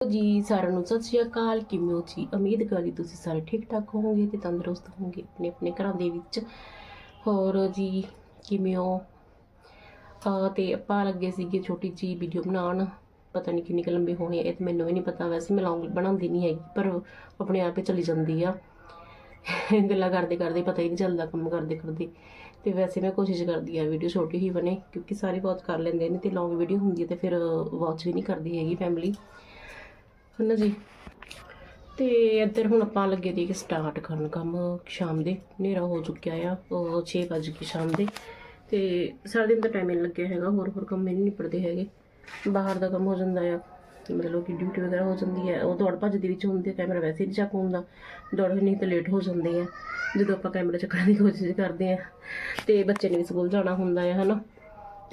ਜੀ ਸਾਰਿਆਂ ਨੂੰ ਸਤਿ ਸ਼੍ਰੀ ਅਕਾਲ, ਕਿਵੇਂ ਹੋ ਜੀ? ਉਮੀਦ ਕਰਦੀ ਤੁਸੀਂ ਸਾਰੇ ਠੀਕ ਠਾਕ ਹੋਵੋਗੇ ਤੇ ਤੰਦਰੁਸਤ ਹੋਵੋਗੇ ਆਪਣੇ ਆਪਣੇ ਘਰਾਂ ਦੇ ਵਿੱਚ। ਹੋਰ ਜੀ, ਕਿਵੇਂ ਹੋ? ਅਹ ਤੇ ਆਪਾਂ ਲੱਗੇ ਸੀਗੇ ਛੋਟੀ ਜੀ ਵੀਡੀਓ ਬਣਾਉਣ। ਪਤਾ ਨਹੀਂ ਕਿੰਨੀ ਕੁ ਲੰਬੀ ਹੋਣੀ ਹੈ ਇਹ ਤਾਂ ਮੈਨੂੰ ਵੀ ਨਹੀਂ ਪਤਾ ਵੈਸੇ, ਮੈਂ ਲੌਂਗ ਬਣਾਉਂਦੀ ਨਹੀਂ ਹੈਗੀ, ਪਰ ਆਪਣੇ ਆਪ ਹੀ ਚਲੀ ਜਾਂਦੀ ਆ। ਗੱਲਾਂ ਕਰਦੇ ਕਰਦੇ ਪਤਾ ਹੀ ਨਹੀਂ ਚੱਲਦਾ ਕੰਮ ਕਰਦੇ ਕਰਦੇ। ਤੇ ਵੈਸੇ ਮੈਂ ਕੋਸ਼ਿਸ਼ ਕਰਦੀ ਆ ਵੀਡੀਓ ਛੋਟੀ ਹੀ ਬਣੇ, ਕਿਉਂਕਿ ਸਾਰੇ ਬਹੁਤ ਕਰ ਲੈਂਦੇ ਨੇ ਤੇ ਲੌਂਗ ਵੀਡੀਓ ਹੁੰਦੀ ਹੈ ਤੇ ਫਿਰ ਵਾਚ ਵੀ ਨਹੀਂ ਕਰਦੀ ਹੈਗੀ ਫੈਮਿਲੀ ਹਨਾ ਜੀ? ਤੇ ਇੱਧਰ ਹੁਣ ਆਪਾਂ ਲੱਗੇ ਦੀ ਕਿ ਸਟਾਰਟ ਕਰਨ ਕੰਮ ਸ਼ਾਮ ਦੇ, ਹਨੇਰਾ ਹੋ ਚੁੱਕਿਆ ਆ ਉਹ 6 ਵਜ ਗਏ ਸ਼ਾਮ ਦੇ। ਤੇ ਸਾਰਾ ਦਿਨ ਦਾ ਟਾਈਮ ਨਹੀਂ ਲੱਗਿਆ ਹੈਗਾ, ਹੋਰ ਹੋਰ ਕੰਮ ਨਹੀਂ ਨਿਪੜਦੇ ਹੈਗੇ। ਬਾਹਰ ਦਾ ਕੰਮ ਹੋ ਜਾਂਦਾ ਆ, ਮਤਲਬ ਕਿ ਡਿਊਟੀ ਵਗੈਰਾ ਹੋ ਜਾਂਦੀ ਹੈ ਉਹ ਦੌੜ ਭੱਜ ਦੇ ਵਿੱਚ ਹੁੰਦੀ ਹੈ ਕੈਮਰਾ ਵੈਸੇ ਨਹੀਂ ਚੱਕ ਹੁੰਦਾ। ਦੌੜ ਨਹੀਂ ਤਾਂ ਲੇਟ ਹੋ ਜਾਂਦੇ ਆ। ਜਦੋਂ ਆਪਾਂ ਕੈਮਰਾ ਚੱਕਣ ਦੀ ਕੋਸ਼ਿਸ਼ ਕਰਦੇ ਆ, ਤੇ ਬੱਚੇ ਨੇ ਵੀ ਸਕੂਲ ਜਾਣਾ ਹੁੰਦਾ ਹੈ ਹਨਾ?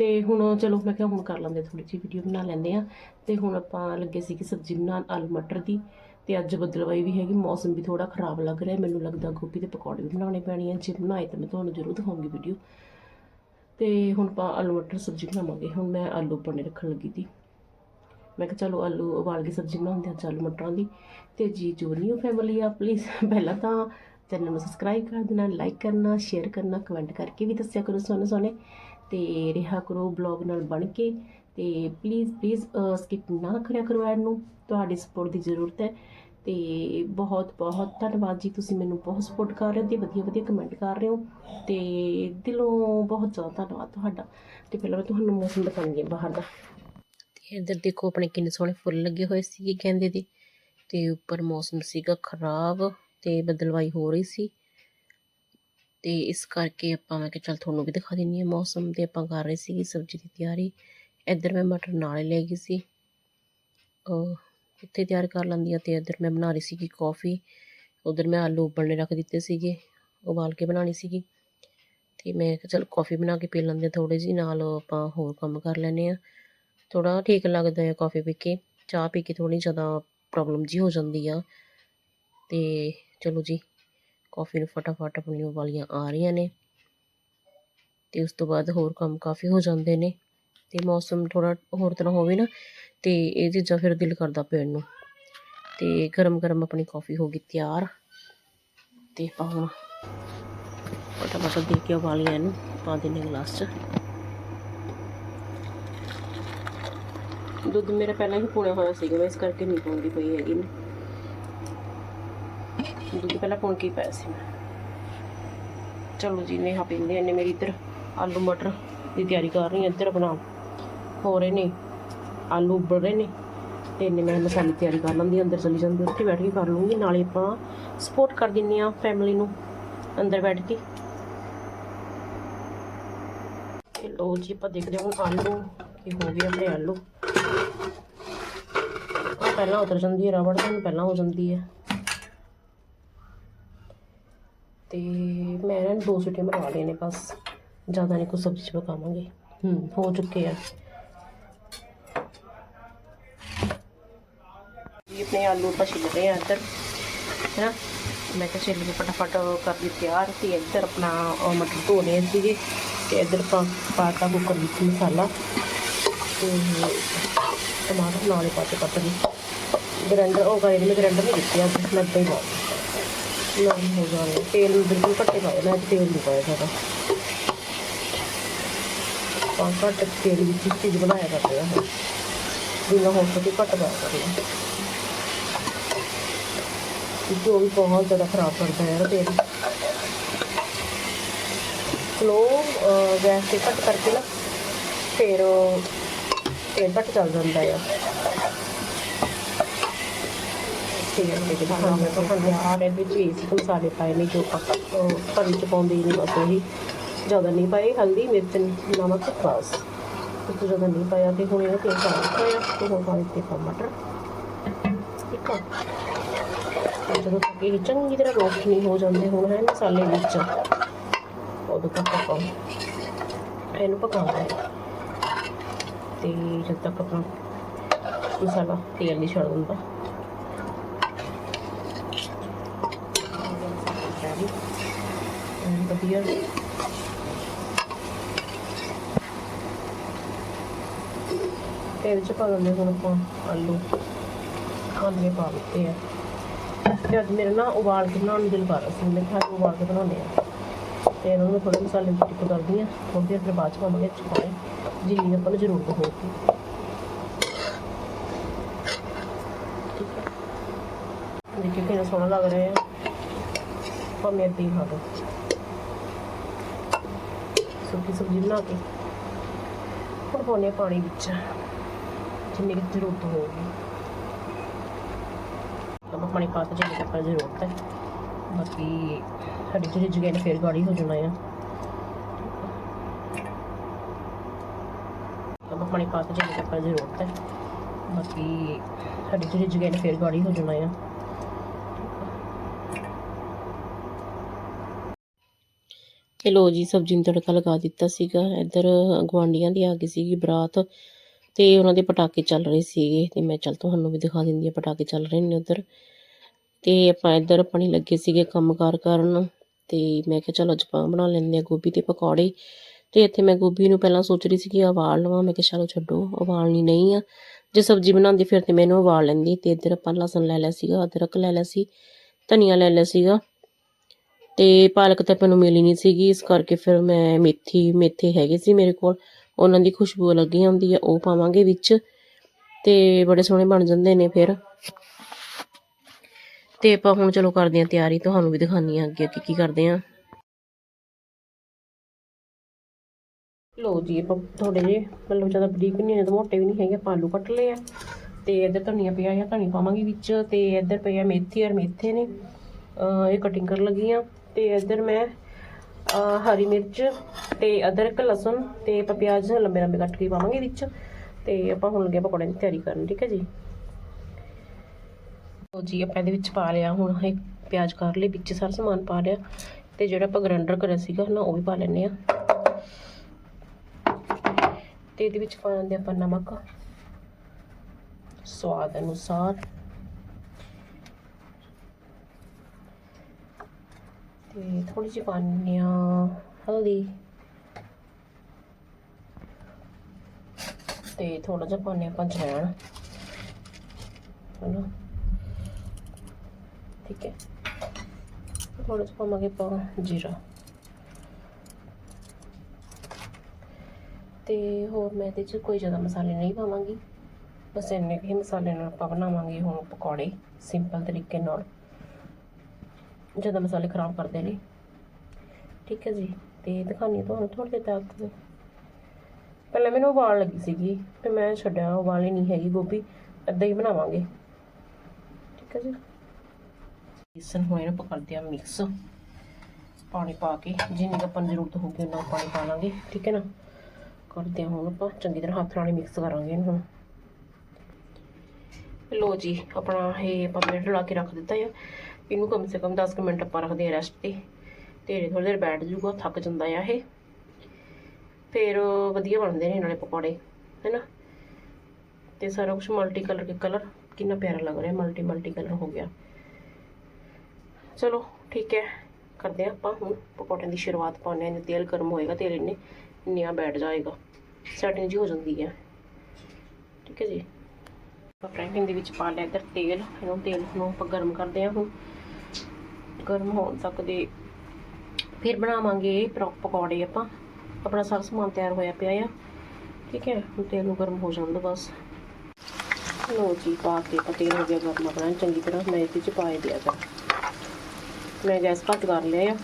ਤੇ ਹੁਣ ਚਲੋ ਮੈਂ ਕਿਹਾ ਹੁਣ ਕਰ ਲੈਂਦੇ ਥੋੜੀ ਜਿਹੀ ਵੀਡੀਓ ਬਣਾ ਲੈਂਦੇ ਆ ਤੇ ਹੁਣ ਆਪਾਂ ਲੱਗੇ ਸੀ ਕਿ ਸਬਜ਼ੀ ਬਣਾਉਣ ਆਲੂ ਮਟਰ ਦੀ। ਤੇ ਅੱਜ ਬੱਦਲਵਾਈ ਵੀ ਹੈਗੀ, ਮੌਸਮ ਵੀ ਥੋੜਾ ਖਰਾਬ ਲੱਗ ਰਿਹਾ। ਮੈਨੂੰ ਲੱਗਦਾ ਗੋਭੀ ਦੇ ਪਕੌੜੇ ਵੀ ਬਣਾਉਣੇ ਪੈਣੇ ਆ। ਜੇ ਬਣਾਏ ਤਾਂ ਮੈਂ ਤੁਹਾਨੂੰ ਜ਼ਰੂਰ ਦਿਖਾਉਂਗੀ ਵੀਡੀਓ ਤੇ ਹੁਣ ਆਪਾਂ ਆਲੂ ਮਟਰ ਸਬਜ਼ੀ ਬਣਾਵਾਂਗੇ। ਹੁਣ ਮੈਂ ਆਲੂ ਬਣੇ ਰੱਖਣ ਲੱਗੀ ਸੀ। ਮੈਂ ਕਿਹਾ ਚਲੋ ਆਲੂ ਉਬਾਲ ਕੇ ਸਬਜ਼ੀ ਬਣਾਉਂਦੇ ਆ ਆਲੂ ਮਟਰਾਂ ਦੀ। ਤੇ ਜੀ ਜੋ ਨਿਊ ਫੈਮਿਲੀ ਆ ਪਲੀਜ਼ ਪਹਿਲਾਂ ਤਾਂ ਚੈਨਲ ਨੂੰ ਸਬਸਕ੍ਰਾਈਬ ਕਰ ਦੇਣਾ ਲਾਈਕ ਕਰਨਾ ਸ਼ੇਅਰ ਕਰਨਾ ਕਮੈਂਟ ਕਰਕੇ ਵੀ ਦੱਸਿਆ ਕਰੋ ਸੋਹਣੇ ਸੋਹਣੇ। ਤੇ ਰਿਹਾ ਕਰੋ ਬਲੌਗ ਨਾਲ ਬਣ ਕੇ ਤੇ ਪਲੀਜ਼ ਪਲੀਜ਼ ਸਕਿਪ ਨਾ ਕਰਿਆ ਕਰੋ ਐਡ ਨੂੰ। ਤੁਹਾਡੀ ਸਪੋਰਟ ਦੀ ਜ਼ਰੂਰਤ ਹੈ ਤੇ ਬਹੁਤ ਬਹੁਤ ਧੰਨਵਾਦ ਜੀ ਤੁਸੀਂ ਮੈਨੂੰ ਬਹੁਤ ਸਪੋਰਟ ਕਰ ਰਹੇ ਹੋ ਤੇ ਵਧੀਆ ਵਧੀਆ ਕਮੈਂਟ ਕਰ ਰਹੇ ਹੋ ਤੇ ਦਿਲੋਂ ਬਹੁਤ ਜ਼ਿਆਦਾ ਧੰਨਵਾਦ ਤੁਹਾਡਾ। ਤੇ ਪਹਿਲਾਂ ਮੈਂ ਤੁਹਾਨੂੰ ਮੌਸਮ ਦਿਖਾਉਂਗੀ ਬਾਹਰ ਦਾ। ਤੇ ਇੱਧਰ ਦੇਖੋ ਆਪਣੇ ਕਿੰਨੇ ਸੋਹਣੇ ਫੁੱਲ ਲੱਗੇ ਹੋਏ ਸੀਗੇ ਕਹਿੰਦੇ ਦੇ। ਤੇ ਉੱਪਰ ਮੌਸਮ ਸੀਗਾ ਖਰਾਬ ਤੇ ਬਦਲਵਾਈ ਹੋ ਰਹੀ ਸੀ। ਤੇ ਇਸ ਕਰਕੇ ਆਪਾਂ ਮੈਂ ਕਿਹਾ ਚੱਲ ਤੁਹਾਨੂੰ ਵੀ ਦਿਖਾ ਦਿੰਨੀ ਆ ਮੌਸਮ ਤੇ ਆਪਾਂ ਕਰ ਰਹੇ ਸੀਗੀ ਸਬਜ਼ੀ ਦੀ ਤਿਆਰੀ। ਇੱਧਰ ਮੈਂ ਮਟਰ ਨਾਲੇ ਲੈ ਗਈ ਸੀ। ਉੱਥੇ ਤਿਆਰ ਕਰ ਲੈਂਦੀ ਆ ਤੇ ਇੱਧਰ ਮੈਂ ਬਣਾ ਰਹੀ ਸੀਗੀ ਕੌਫੀ। ਉਧਰ ਮੈਂ ਆਲੂ ਉਬਲਣੇ ਰੱਖ ਦਿੱਤੇ ਸੀਗੇ, ਉਬਾਲ ਕੇ ਬਣਾਉਣੀ ਸੀਗੀ। ਤੇ ਮੈਂ ਕਿਹਾ ਚੱਲ ਕੌਫੀ ਬਣਾ ਕੇ ਪੀ ਲੈਂਦੇ ਥੋੜੇ ਜੀ ਨਾਲ ਆਪਾਂ ਹੋਰ ਕੰਮ ਕਰ ਲੈਨੇ ਆ ਥੋੜਾ ਠੀਕ ਲੱਗਦਾ ਹੈ ਕੌਫੀ ਪੀ ਕੇ, ਚਾਹ ਪੀ ਕੇ ਥੋੜੀ ਜ਼ਿਆਦਾ ਪ੍ਰੋਬਲਮ ਜੀ ਹੋ ਜਾਂਦੀ ਆ। ਤੇ ਚਲੋ ਜੀ ਕਾਫੀ ਨੂੰ ਫਟਾਫਟ ਆਪਣੀਆਂ ਉਬਾਲੀਆਂ ਆ ਰਹੀਆਂ ਨੇ ਤੇ ਉਸ ਤੋਂ ਬਾਅਦ ਹੋਰ ਕੰਮ ਕਾਫੀ ਹੋ ਜਾਂਦੇ ਨੇ ਤੇ ਮੌਸਮ ਥੋੜਾ ਹੋਰ ਤਰ੍ਹਾਂ ਹੋਵੇ ਨਾ ਤੇ ਇਹ ਚੀਜ਼ਾਂ ਫਿਰ ਦਿਲ ਕਰਦਾ ਪੀਣ ਨੂੰ। ਤੇ ਗਰਮ ਗਰਮ ਆਪਣੀ ਕਾਫੀ ਹੋ ਗਈ ਤਿਆਰ ਤੇ ਆਪਾਂ ਹੁਣ ਫਟਾਫਟ ਦੇ ਕੇ ਉਬਾਲੀਆਂ ਇਹਨੂੰ ਪਾ ਦਿੰਨੇ ਗਲਾਸ 'ਚ। ਦੁੱਧ ਮੇਰਾ ਪਹਿਲਾਂ ਹੀ ਪੁਣਿਆ ਹੋਇਆ ਸੀਗਾ, ਮੈਂ ਇਸ ਕਰਕੇ ਨਹੀਂ ਪਾਉਂਦੀ ਪਈ ਹੈਗੀ। ਦੁੱਧ ਪਹਿਲਾਂ ਪੁਣ ਕੇ ਪਾਇਆ ਸੀ ਮੈਂ? ਚਲੋ ਜੀ, ਨੇਹਾ ਪੀਂਦੇ ਨੇ ਮੇਰੀ ਇੱਧਰ ਆਲੂ ਮਟਰ ਦੀ ਤਿਆਰੀ ਕਰ ਰਹੀ ਹਾਂ ਇੱਧਰ ਬਣਾ ਹੋ ਰਹੇ ਨੇ, ਆਲੂ ਉਬਲ ਰਹੇ ਨੇ ਤੇ ਇੰਨੇ ਮੈਂ ਮਸਾਲੇ ਤਿਆਰੀ ਕਰ ਲੈਂਦੀ ਅੰਦਰ ਚਲੀ ਜਾਂਦੀ ਉੱਥੇ ਬੈਠ ਕੇ ਕਰ ਲੂੰਗੀ, ਨਾਲੇ ਆਪਾਂ ਸਪੋਰਟ ਕਰ ਦਿੰਨੀ ਆ ਫੈਮਿਲੀ ਨੂੰ, ਅੰਦਰ ਬੈਠ ਕੇ। ਤੇ ਲੋ ਜੀ, ਆਪਾਂ ਦੇਖਦੇ ਹਾਂ ਹੁਣ ਆਲੂ ਇਹ ਹੋ ਗਏ ਆਪਣੇ ਆਲੂ। ਆਹ ਪਹਿਲਾਂ ਉਤਰ ਜਾਂਦੀ ਹੈ ਰਬੜ ਤੋਂ ਪਹਿਲਾਂ ਹੋ ਜਾਂਦੀ ਹੈ। ਤੇ ਮੈਂ ਨਾ ਦੋ ਸੀਟੀਆਂ ਮਰਵਾ ਲਏ ਨੇ ਬਸ। ਜ਼ਿਆਦਾ ਨਹੀਂ ਕੁਝ ਸਬਜ਼ੀ ਚ ਪਕਾਵਾਂਗੇ। ਹੂੰ, ਹੋ ਚੁੱਕੇ ਆ। ਇਹ ਆਪਣੇ ਆਲੂ ਆਪਾਂ ਛਿੱਲ ਰਹੇ ਆ ਇੱਧਰ। ਹੈ ਮੈਂ ਕਿਹਾ ਛਿੱਲ ਕੇ ਫਟਾਫਟ ਕਰ ਲਈ ਤਿਆਰ ਤੇ ਇੱਧਰ ਆਪਣਾ ਮਟਰ ਧੋ ਲਏ ਸੀਗੇ ਤੇ ਇੱਧਰ ਆਪਾਂ ਪਾਤਾ ਕੁੱਕਰ ਵਿੱਚ ਮਸਾਲਾ। ਤੇ ਟਮਾਟਰ ਨਾਲੇ ਪਾ ਕੇ ਕੱਟ ਲਈ ਗ੍ਰੈਂਡਰ, ਉਹ ਗਾਇ ਨੇ ਗ੍ਰੈਂਡਰ ਨਹੀਂ ਦਿੱਤੀ ਅੱਜ, ਮੈਂ ਹੀ ਬਹੁਤ ਨਹੀਂ ਹੋ ਜਾਣੇ ਤੇਲ ਬਿਲਕੁਲ ਘੱਟੇ ਪਾਇਆ ਮੈਂ ਤੇਲ ਨਹੀਂ ਪਾਇਆ ਜ਼ਿਆਦਾ ਪਾਂ ਘੱਟ ਤੇਲ ਵਿੱਚ ਚੀਜ਼ ਬਣਾਇਆ ਕਰਦੇ ਆ। ਜਿੰਨਾ ਹੋ ਸਕੇ ਘੱਟ ਪਾਇਆ ਕਰਦੇ ਆ। ਕਿਉਂਕਿ ਉਹ ਵੀ ਬਹੁਤ ਜ਼ਿਆਦਾ ਖਰਾਬ ਕਰਦਾ ਯਾਰ ਤੇਲ। ਸਲੋ ਗੈਸ ਤੇ ਘੱਟ ਕਰਕੇ ਨਾ, ਫਿਰ ਤੇਲ ਘੱਟ ਚੱਲ ਜਾਂਦਾ ਆ ਤੇਲ ਦੇ ਕੇ ਖਾਣਾ ਮੈਂ ਤਾਂ ਖਾਂਦੇ ਇਹਦੇ ਵਿੱਚ ਬੇਸਿਕ ਮਸਾਲੇ ਪਾਏ ਨੇ ਜੋ ਆਪਾਂ ਭਰੀ ਚ ਪਾਉਂਦੇ ਹੀ ਨਹੀਂ, ਬਸ ਉਹੀ ਜ਼ਿਆਦਾ ਨਹੀਂ ਪਾਏ, ਹਲਦੀ, ਮਿਰਚ, ਨਮਕ, ਬਸ। ਇਸ ਜ਼ਿਆਦਾ ਨਹੀਂ ਪਾਇਆ ਤੇ ਹੁਣ ਇਹ ਤੇਲ ਪਾ ਦਿੱਤਾ ਆ ਤੇ ਹੁਣ ਪਾ ਦਿੱਤੇ ਆਪਾਂ ਠੀਕ ਆ। ਜਦੋਂ ਤੱਕ ਇਹ ਚੰਗੀ ਤਰ੍ਹਾਂ ਰੋਸਟ ਨਹੀਂ ਹੋ ਜਾਂਦੇ, ਹੁਣ ਹੈ ਮਸਾਲੇ ਵਿੱਚ। ਉਦੋਂ ਤੱਕ ਆਪਾਂ ਇਹਨੂੰ ਪਕਾਉਣਾ ਹੈ। ਤੇ ਜਦ ਤੱਕ ਆਪਣਾ ਮਸਾਲਾ ਤੇਲ ਨਹੀਂ ਛੱਡ ਦਿੰਦਾ ਵਧੀਆ ਤੇਲ ਚ ਪਾ ਦਿੰਦੇ ਹੁਣ ਆਪਾਂ ਆਲੂ। ਭੁੰਨ ਪਾ ਦਿੱਤੇ ਆ। ਤੇ ਅੱਜ ਮੇਰੇ ਨਾ ਉਬਾਲ ਕੇ ਬਣਾਉਣ ਦਿਲ ਕਰ ਰਿਹਾ ਸੀ। ਮੈਂ ਕਿਹਾ ਉਬਾਲ ਕੇ ਬਣਾਉਂਦੇ ਆ। ਤੇ ਇਹਨਾਂ ਨੂੰ ਥੋੜੇ ਮਸਾਲੇ ਵਿੱਚ ਟਿਕ ਕਰਦੀ ਆ। ਉਹ ਦੇਰ ਫਿਰ ਬਾਅਦ ਚ ਪਾਵਾਂਗੇ ਚੁਕਾਏ ਜਿੰਨੀ ਆਪਾਂ ਨੂੰ ਜ਼ਰੂਰਤ ਹੋਊਗੀ। ਠੀਕ ਕਿੰਨਾ ਸੋਹਣਾ ਲੱਗ ਰਿਹਾ ਹੈ ਭਾਵੇਂ ਏਦਾਂ ਹੀ ਖਾ ਲਓ। ਸੁੱਕੀ ਸਬਜ਼ੀ ਬਣਾ ਕੇ ਹੁਣ ਪਾਉਂਦੇ ਹਾਂ ਪਾਣੀ ਵਿੱਚ, ਜਿੰਨੀ ਕੁ ਜ਼ਰੂਰਤ ਹੋਊਗੀ। ਆਪਾਂ ਪਾਣੀ ਪਾ ਕੇ ਜਿੰਨੀ ਕੁ ਆਪਾਂ ਜ਼ਰੂਰਤ ਹੈ। ਬਾਕੀ ਸਾਡੀ ਜਿਹੜੀ ਜਗ੍ਹਾ ਨੇ ਫੇਰ ਗਾੜੀ ਹੋ ਜਾਣਾ ਆ। ਆਪਾਂ ਪਾਣੀ ਪਾ ਕੇ ਜਿੰਨੀ ਕੁ ਆਪਾਂ ਜ਼ਰੂਰਤ ਹੈ। ਬਾਕੀ ਸਾਡੀ ਜਿਹੜੀ ਜਗ੍ਹਾ ਨੇ ਫੇਰ ਗਾੜੀ ਹੋ ਜਾਣਾ ਆ। ਤੇ ਲੋ ਜੀ, ਸਬਜ਼ੀ ਨੂੰ ਤੜਕਾ ਲਗਾ ਦਿੱਤਾ ਸੀਗਾ। ਇੱਧਰ ਗਵਾਂਡੀਆਂ ਦੀ ਆ ਗਈ ਸੀਗੀ ਬਰਾਤ ਤੇ ਉਹਨਾਂ ਦੇ ਪਟਾਕੇ ਚੱਲ ਰਹੇ ਸੀਗੇ ਤੇ ਮੈਂ ਚੱਲ ਤੁਹਾਨੂੰ ਵੀ ਦਿਖਾ ਦਿੰਦੀ ਆ ਪਟਾਕੇ ਚੱਲ ਰਹੇ ਨੇ ਉੱਧਰ। ਤੇ ਆਪਾਂ ਇੱਧਰ ਆਪਣੀ ਲੱਗੇ ਸੀਗੇ ਕੰਮਕਾਰ ਕਰਨ ਤੇ ਮੈਂ ਕਿਹਾ ਚਲੋ ਅੱਜ ਆਪਾਂ ਬਣਾ ਲੈਂਦੇ ਆ ਗੋਭੀ ਤੇ ਪਕੌੜੇ। ਤੇ ਇੱਥੇ ਮੈਂ ਗੋਭੀ ਨੂੰ ਪਹਿਲਾਂ ਸੋਚ ਰਹੀ ਸੀ ਕਿ ਉਬਾਲ ਲਵਾਂ। ਮੈਂ ਕਿਹਾ ਚਲੋ ਛੱਡੋ, ਉਬਾਲਣੀ ਨਹੀਂ ਆ। ਜੇ ਸਬਜ਼ੀ ਬਣਾਉਂਦੀ ਫਿਰ ਤੇ ਮੈਨੂੰ ਉਬਾਲ ਲੈਂਦੀ ਤੇ ਇੱਧਰ ਆਪਾਂ ਲਸਣ ਲੈ ਲਿਆ ਸੀਗਾ, ਅਦਰਕ ਲੈ ਲਿਆ ਸੀ, ਧਨੀਆ ਲੈ ਲਿਆ ਸੀਗਾ। ਤੇ ਪਾਲਕ ਤਾਂ ਮੈਨੂੰ ਮਿਲੀ ਨਹੀਂ ਸੀਗੀ, ਇਸ ਕਰਕੇ ਫਿਰ ਮੈਂ ਮੇਥੀ, ਮੇਥੇ ਹੈਗੇ ਸੀ ਮੇਰੇ ਕੋਲ, ਉਹਨਾਂ ਦੀ ਖੁਸ਼ਬੂ ਲੱਗੀ ਹੁੰਦੀ ਆ, ਉਹ ਪਾਵਾਂਗੇ ਵਿੱਚ ਤੇ ਬੜੇ ਸੋਹਣੇ ਬਣ ਜਾਂਦੇ ਨੇ ਫਿਰ। ਤੇ ਆਪਾਂ ਹੁਣ ਚਲੋ ਕਰਦੇ ਹਾਂ ਤਿਆਰੀ, ਤੁਹਾਨੂੰ ਵੀ ਦਿਖਾਨੀ ਆ ਅੱਗੇ ਅੱਗੇ ਕੀ ਕਰਦੇ ਆ ਲੋ ਜੀ, ਆਪਾਂ ਥੋੜੇ ਜਿਹੇ, ਮਤਲਬ ਜ਼ਿਆਦਾ ਬਰੀਕ ਨਹੀਂ ਨੇ ਤਾਂ ਮੋਟੇ ਵੀ ਨਹੀਂ ਹੈਗੇ, ਆਪਾਂ ਆਲੂ ਕੱਟ ਲਏ ਆ। ਤੇ ਇੱਧਰ ਧਨੀਆ ਪਿਆ ਆ ਧਨੀ ਪਾਵਾਂਗੇ ਵਿੱਚ, ਤੇ ਇੱਧਰ ਪਿਆ ਮੇਥੀ ਔਰ ਮੇਥੇ ਨੇ। ਅਹ ਇਹ ਕਟਿੰਗ ਕਰਨ ਲੱਗੀ ਆ ਤੇ ਇੱਧਰ ਮੈਂ ਹਰੀ ਮਿਰਚ ਤੇ ਅਦਰਕ, ਲਸਣ ਤੇ ਆਪਾਂ ਪਿਆਜ਼ ਲੰਬੇ ਲੰਬੇ ਕੱਟ ਕੇ ਪਾਵਾਂਗੇ ਵਿੱਚ। ਤੇ ਆਪਾਂ ਹੁਣ ਲੱਗੇ ਪਕੌੜੇ ਦੀ ਤਿਆਰੀ ਕਰਨ, ਠੀਕ ਹੈ ਜੀ? ਲਓ ਜੀ, ਆਪਾਂ ਇਹਦੇ ਵਿੱਚ ਪਾ ਲਿਆ, ਹੁਣ ਇਹ ਪਿਆਜ਼ ਕਰ ਲਈ ਵਿੱਚ ਸਾਰਾ ਸਮਾਨ ਪਾ ਲਿਆ। ਤੇ ਜਿਹੜਾ ਆਪਾਂ ਗ੍ਰਾਈਂਡਰ ਕਰਿਆ ਸੀਗਾ ਨਾ, ਉਹ ਵੀ ਪਾ ਲੈਣੇ ਆ ਤੇ ਇਹਦੇ ਵਿੱਚ ਪਾ ਦਿੰਦੇ ਆਪਾਂ ਨਮਕ, ਸਵਾਦ ਅਨੁਸਾਰ ਤੇ ਥੋੜੀ ਜਿਹੀ ਪਾਣੀ ਆ ਹਲਦੀ ਤੇ ਥੋੜਾ ਜਿਹਾ ਪਾਣੀ ਆਪਾਂ ਜਵੈਣ ਹਨਾ ਠੀਕ ਹੈ ਥੋੜਾ ਜਿਹਾ ਪਾਵਾਂਗੇ ਆਪਾਂ ਜੀਰਾ ਤੇ ਹੋਰ ਮੈਂ ਇਹਦੇ ਚ ਕੋਈ ਜ਼ਿਆਦਾ ਮਸਾਲੇ ਨਹੀਂ ਪਾਵਾਂਗੀ ਬਸ ਇੰਨੇ ਹੀ ਮਸਾਲੇ ਨਾਲ ਆਪਾਂ ਬਣਾਵਾਂਗੇ ਹੁਣ ਪਕੌੜੇ ਸਿੰਪਲ ਤਰੀਕੇ ਨਾਲ ਜ਼ਿਆਦਾ ਮਸਾਲੇ ਖਰਾਬ ਕਰਦੇ ਨੇ ਠੀਕ ਹੈ ਜੀ, ਤੇ ਦਿਖਾਣੀ ਤੁਹਾਨੂੰ ਥੋੜੀ ਦੇਰ ਤੱਕ। ਪਹਿਲਾਂ ਮੈਨੂੰ ਉਬਾਲ ਲੱਗੀ ਸੀਗੀ, ਤੇ ਮੈਂ ਛੱਡਿਆ ਉਬਾਲੀ ਨਹੀਂ ਹੈਗੀ ਗੋਭੀ, ਏਦਾਂ ਹੀ ਬਣਾਵਾਂਗੇ। ਠੀਕ ਹੈ ਜੀ। ਇਸਨ ਹੋਏ ਨਾ ਪਕੜਦੇ ਆ ਮਿਕਸ ਪਾਣੀ ਪਾ ਕੇ, ਜਿੰਨੀ ਕੁ ਆਪਾਂ ਨੂੰ ਜ਼ਰੂਰਤ ਹੋਊਗੀ ਉਨਾ ਪਾਣੀ ਪਾ ਲਾਂਗੇ। ਠੀਕ ਹੈ ਨਾ? ਕਰਦੇ ਹਾਂ ਹੁਣ ਆਪਾਂ, ਚੰਗੀ ਤਰ੍ਹਾਂ ਹੱਥ ਨਾਲ ਹੀ ਮਿਕਸ ਕਰਾਂਗੇ ਇਹਨੂੰ ਹੁਣ। ਲੋ ਜੀ, ਆਪਣਾ ਇਹ ਆਪਾਂ ਮਿੰਟ ਲਾ ਕੇ ਰੱਖ ਦਿੱਤਾ ਹੈ ਇਹਨੂੰ ਕਮ ਸੇ ਕਮ 10 ਕੁ ਮਿੰਟ ਆਪਾਂ ਰੱਖਦੇ ਆ ਰੈਸਟ ਤੇ। ਤੇ ਥੋੜੀ ਦੇਰ ਬੈਠ ਜੂਗਾ ਥੱਕ ਜਾਂਦਾ ਆ ਇਹ। ਫਿਰ ਵਧੀਆ ਬਣਦੇ ਨੇ ਨਾਲੇ ਪਕੌੜੇ, ਹੈਨਾ? ਤੇ ਸਾਰਾ ਕੁਝ ਮਲਟੀ ਕਲਰ ਕੇ ਕਲਰ ਕਿੰਨਾ ਪਿਆਰਾ ਲੱਗ ਰਿਹਾ ਮਲਟੀ ਮਲਟੀ ਕਲਰ ਹੋ ਗਿਆ। ਚਲੋ, ਠੀਕ ਹੈ, ਕਰਦੇ ਹਾਂ ਆਪਾਂ ਹੁਣ ਪਕੌੜਿਆਂ ਦੀ ਸ਼ੁਰੂਆਤ ਪਾਉਂਦੇ ਹਾਂ, ਜੇ ਤੇਲ ਗਰਮ ਹੋਏਗਾ, ਤੇਲ ਇੰਨੇ ਨਿਆ ਬੈਠ ਜਾਏਗਾ। ਸੈਟਿੰਗ ਜੀ ਹੋ ਜਾਂਦੀ ਹੈ। ਠੀਕ ਹੈ ਜੀ। ਆਪਾਂ ਫਰਾਈ ਪੈਨ ਦੇ ਵਿੱਚ ਪਾ ਲਿਆ ਇੱਧਰ ਤੇਲ, ਇਹਨੂੰ ਤੇਲ ਨੂੰ ਆਪਾਂ ਗਰਮ ਕਰਦੇ ਹਾਂ ਹੁਣ। ਗਰਮ ਹੋਣ ਤੱਕ ਦੇ। ਫਿਰ ਬਣਾਵਾਂਗੇ ਪਰੋ- ਪਕੌੜੇ ਆਪਾਂ। ਆਪਣਾ ਸਾਰਾ ਸਮਾਨ ਤਿਆਰ ਹੋਇਆ ਪਿਆ ਆ। ਠੀਕ ਹੈ, ਹੁਣ ਤੇਲ ਨੂੰ ਗਰਮ ਹੋ ਜਾਣ ਦੋ ਬਸ। ਲੋ ਜੀ, ਪਾ ਕੇ ਆਪਾਂ ਹੋ ਗਿਆ ਗਰਮ ਆਪਣਾ। ਚੰਗੀ ਤਰ੍ਹਾਂ ਮੈਂ ਇਹਦੇ ਚ ਪਾ ਦਿਆ ਕਰ। ਮੈਂ ਗੈਸ ਘੱਟ ਕਰ ਲਿਆ ਆ।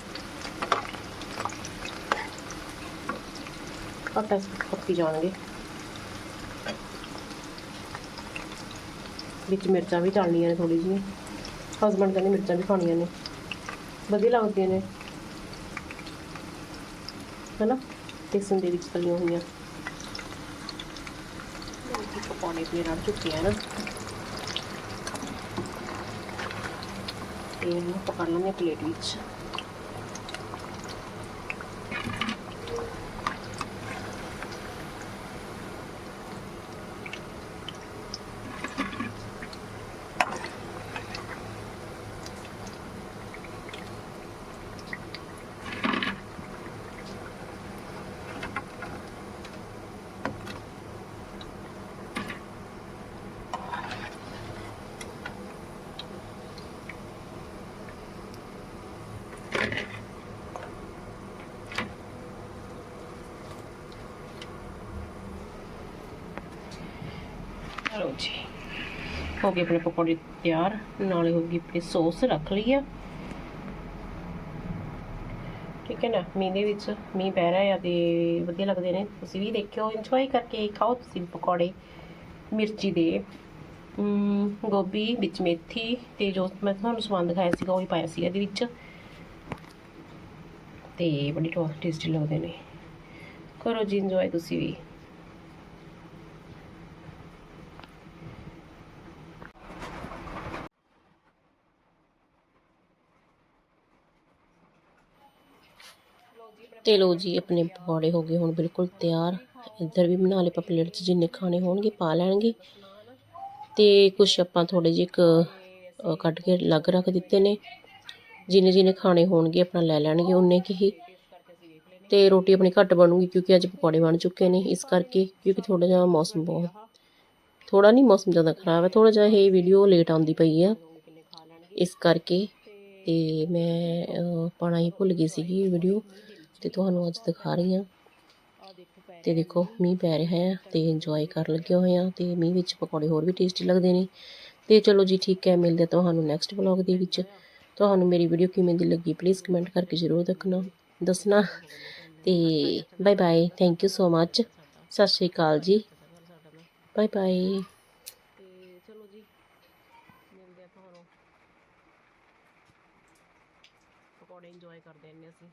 ਘੱਟ ਪੱਕੀ ਜਾਣਗੇ। ਵਿੱਚ ਮਿਰਚਾਂ ਵੀ ਤਲਣੀਆਂ ਨੇ ਥੋੜੀ ਜਿਹੀ ਹਸਬੰਡ ਕਹਿੰਦੇ ਮਿਰਚਾਂ ਵੀ ਖਾਣੀਆਂ ਨੇ। ਵਧੀਆ ਲੱਗਦੀਆਂ ਨੇ। ਹਨਾ? ਬੇਸਨ ਦੇ ਵਿੱਚ ਤਲੀਆਂ ਹੋਈਆਂ। ਪਕੌੜੇ ਵੀ ਰੜ ਚੁੱਕੇ ਆ ਨਾ। ਤੇ ਇਹਨੂੰ ਪਕੜ ਪਲੇਟ ਵਿੱਚ। ਹੋ ਗਏ ਆਪਣੇ ਪਕੌੜੇ ਤਿਆਰ, ਨਾਲੇ ਹੋ ਗਈ ਆਪਣੀ ਸੌਸ ਰੱਖ ਲਈ ਆ। ਠੀਕ ਹੈ ਨਾ? ਮੀਂਹ ਦੇ ਵਿੱਚ ਮੀਂਹ ਪੈ ਰਿਹਾ ਆ ਤੇ ਵਧੀਆ ਲੱਗਦੇ ਨੇ। ਤੁਸੀਂ ਵੀ ਦੇਖਿਓ ਇੰਜੋਏ ਕਰਕੇ ਖਾਓ ਤੁਸੀਂ ਪਕੌੜੇ। ਮਿਰਚੀ ਦੇ ਗੋਭੀ ਵਿੱਚ ਮੇਥੀ ਤੇ ਜੋ ਮੈਂ ਤੁਹਾਨੂੰ ਸਮਾਨ ਦਿਖਾਇਆ ਸੀਗਾ, ਉਹ ਹੀ ਪਾਇਆ ਸੀ ਇਹਦੇ ਵਿੱਚ। ਤੇ ਬੜੀ ਟੇਸਟੀ ਲੱਗਦੇ ਨੇ। ਕਰੋ ਜੀ ਇੰਜੋਏ ਤੁਸੀਂ ਵੀ। ਤੇ ਲੋ ਜੀ ਆਪਣੇ ਪਕੌੜੇ ਹੋ ਗਏ ਹੁਣ ਬਿਲਕੁਲ ਤਿਆਰ। ਇੱਧਰ ਵੀ ਬਣਾ ਲਏ ਆਪਾਂ ਪਲੇਟ 'ਚ ਜਿੰਨੇ ਖਾਣੇ ਹੋਣਗੇ ਪਾ ਲੈਣਗੇ। ਤੇ ਕੁਛ ਆਪਾਂ ਥੋੜੇ ਜਿਹੇ ਇੱਕ ਅ, ਕੱਢ ਕੇ ਅਲੱਗ ਰੱਖ ਦਿੱਤੇ ਨੇ। ਜਿੰਨੇ ਜਿੰਨੇ ਖਾਣੇ ਹੋਣਗੇ ਆਪਣਾ ਲੈ ਲੈਣਗੇ ਉਨੇ ਕੁ ਹੀ। ਤੇ ਰੋਟੀ ਆਪਣੀ ਘੱਟ ਬਣੂਗੀ ਕਿਉਂਕਿ ਅੱਜ ਪਕੌੜੇ ਬਣ ਚੁੱਕੇ ਨੇ ਇਸ ਕਰਕੇ ਕਿਉਂਕਿ ਥੋੜਾ ਜਿਹਾ ਮੌਸਮ ਬਹੁਤ ਥੋੜਾ ਨਹੀਂ ਮੌਸਮ ਜ਼ਿਆਦਾ ਖਰਾਬ ਹੈ ਥੋੜਾ ਜਿਹਾ ਇਹ ਵੀਡੀਓ ਲੇਟ ਆਉਂਦੀ ਪਈ ਆ। ਇਸ ਕਰਕੇ ਤੇ ਮੈਂ ਅਹ, ਹੀ ਭੁੱਲ ਗਈ ਸੀਗੀ ਵੀਡੀਓ। ਤੇ ਤੁਹਾਨੂੰ ਅੱਜ ਦਿਖਾ ਰਹੀ ਹਾਂ। ਤੇ ਦੇਖੋ, ਮੀਂਹ ਪੈ ਰਿਹਾ ਹੈ ਤੇ ਇੰਜੋਏ ਕਰਨ ਲੱਗੇ ਹੋਏ ਆ ਤੇ ਮੀਂਹ ਵਿੱਚ ਪਕੌੜੇ ਹੋਰ ਵੀ ਟੇਸਟੀ ਲੱਗਦੇ ਨੇ। ਤੇ ਚਲੋ ਜੀ, ਠੀਕ ਹੈ, ਮਿਲਦੇ ਤੁਹਾਨੂੰ ਨੈਕਸਟ ਵਲੌਗ ਦੇ ਵਿੱਚ। ਤੁਹਾਨੂੰ ਮੇਰੀ ਵੀਡੀਓ ਕਿਵੇਂ ਦੀ ਲੱਗੀ ਪਲੀਜ਼ ਕਮੈਂਟ ਕਰਕੇ ਜ਼ਰੂਰ ਦੱਸਣਾ ਦੱਸਣਾ। ਤੇ bye bye thank you so much Sat Sri Akal ਜੀ। ਬਾਏ ਬਾਏ ਚਲੋ ਜੀ ਮਿਲਦੇ ਆ ਤੁਹਾਨੂੰ ਪਕੌੜੇ ਇੰਜੋਏ ਕਰਦੇ ਨੇ ਅਸੀਂ।